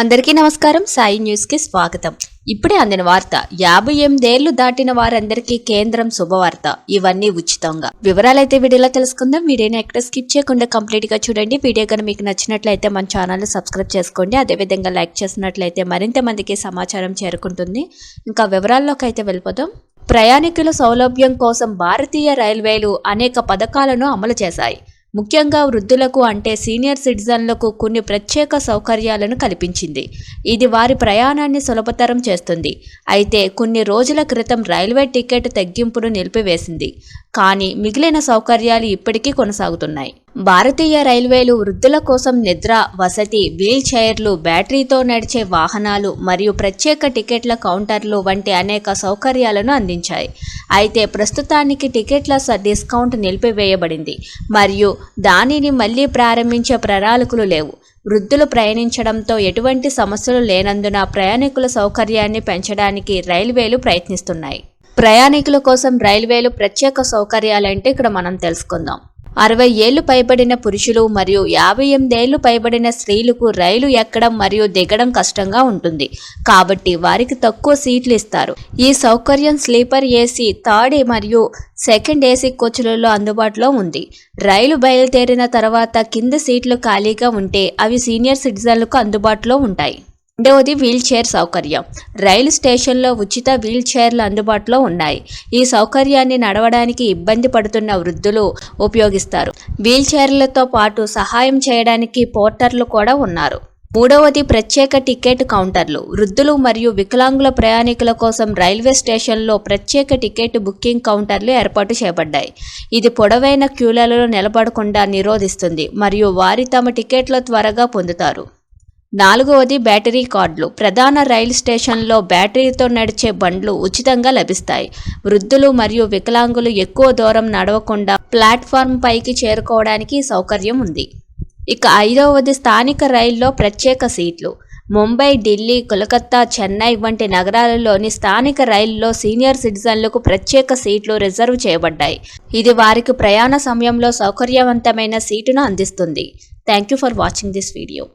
అందరికీ నమస్కారం. సాయి న్యూస్కి స్వాగతం. ఇప్పుడే అందిన వార్త యాభై ఎనిమిదేళ్ళు దాటిన వారందరికీ కేంద్రం శుభవార్త. ఇవన్నీ ఉచితంగా. వివరాలైతే వీడియోలో తెలుసుకుందాం. వీడియోని ఎక్కడ స్కిప్ చేయకుండా కంప్లీట్గా చూడండి. వీడియో కనుక మీకు నచ్చినట్లయితే మన ఛానల్ సబ్స్క్రైబ్ చేసుకోండి. అదేవిధంగా లైక్ చేసినట్లయితే మరింత మందికి సమాచారం చేరుకుంటుంది. ఇంకా వివరాల్లోకి అయితే వెళ్ళిపోదాం. ప్రయాణికుల సౌలభ్యం కోసం భారతీయ రైల్వేలు అనేక పథకాలను అమలు చేశాయి. ముఖ్యంగా వృద్ధులకు అంటే సీనియర్ సిటిజన్లకు కొన్ని ప్రత్యేక సౌకర్యాలను కల్పించింది. ఇది వారి ప్రయాణాన్ని సులభతరం చేస్తుంది. అయితే కొన్ని రోజుల క్రితం రైల్వే టికెట్ తగ్గింపును నిలిపివేసింది. కానీ మిగిలిన సౌకర్యాలు ఇప్పటికీ కొనసాగుతున్నాయి. భారతీయ రైల్వేలు వృద్ధుల కోసం నిద్ర వసతి వీల్ చైర్లు బ్యాటరీతో నడిచే వాహనాలు మరియు ప్రత్యేక టికెట్ల కౌంటర్లు వంటి అనేక సౌకర్యాలను అందించాయి. అయితే ప్రస్తుతానికి టికెట్ల స- డిస్కౌంట్ నిలిపివేయబడింది మరియు దానిని మళ్ళీ ప్రారంభించే ప్రణాళికలు లేవు. వృద్ధులు ప్రయాణించడంతో ఎటువంటి సమస్యలు లేనందున ప్రయాణికుల సౌకర్యాన్ని పెంచడానికి రైల్వేలు ప్రయత్నిస్తున్నాయి. ప్రయాణికుల కోసం రైల్వేలు ప్రత్యేక సౌకర్యాలంటే ఇక్కడ మనం తెలుసుకుందాం. అరవై ఏళ్ళు పైబడిన పురుషులు మరియు యాభై ఎనిమిదేళ్ళు పైబడిన స్త్రీలకు రైలు ఎక్కడం మరియు దిగడం కష్టంగా ఉంటుంది. కాబట్టి వారికి తక్కువ సీట్లు ఇస్తారు. ఈ సౌకర్యం స్లీపర్ ఏసీ థర్డ్ మరియు సెకండ్ ఏసీ కోచ్లలో అందుబాటులో ఉంది. రైలు బయలుదేరిన తర్వాత కింద సీట్లు ఖాళీగా ఉంటే అవి సీనియర్ సిటిజన్లకు అందుబాటులో ఉంటాయి. రెండవది వీల్ చైర్ సౌకర్యం. రైలు స్టేషన్లో ఉచిత వీల్ చైర్లు అందుబాటులో ఉన్నాయి. ఈ సౌకర్యాన్ని నడవడానికి ఇబ్బంది పడుతున్న వృద్ధులు ఉపయోగిస్తారు. వీల్ చైర్లతో పాటు సహాయం చేయడానికి పోర్టర్లు కూడా ఉన్నారు. మూడవది ప్రత్యేక టికెట్ కౌంటర్లు. వృద్ధులు మరియు వికలాంగుల ప్రయాణికుల కోసం రైల్వే స్టేషన్లో ప్రత్యేక టికెట్ బుకింగ్ కౌంటర్లు ఏర్పాటు చేయబడ్డాయి. ఇది పొడవైన క్యూలలో నిలబడకుండా నిరోధిస్తుంది మరియు వారి తమ టికెట్ల త్వరగా పొందుతారు. నాలుగవది బ్యాటరీ కార్డులు. ప్రధాన రైలు స్టేషన్లో బ్యాటరీతో నడిచే బండ్లు ఉచితంగా లభిస్తాయి. వృద్ధులు మరియు వికలాంగులు ఎక్కువ దూరం నడవకుండా ప్లాట్ఫామ్ పైకి చేరుకోవడానికి సౌకర్యం ఉంది. ఇక ఐదవది స్థానిక రైల్లో ప్రత్యేక సీట్లు. ముంబై ఢిల్లీ కోలకత్తా చెన్నై వంటి నగరాలలోని స్థానిక రైల్లో సీనియర్ సిటిజన్లకు ప్రత్యేక సీట్లు రిజర్వ్ చేయబడ్డాయి. ఇది వారికి ప్రయాణ సమయంలో సౌకర్యవంతమైన సీటును అందిస్తుంది. Thank you for watching this video.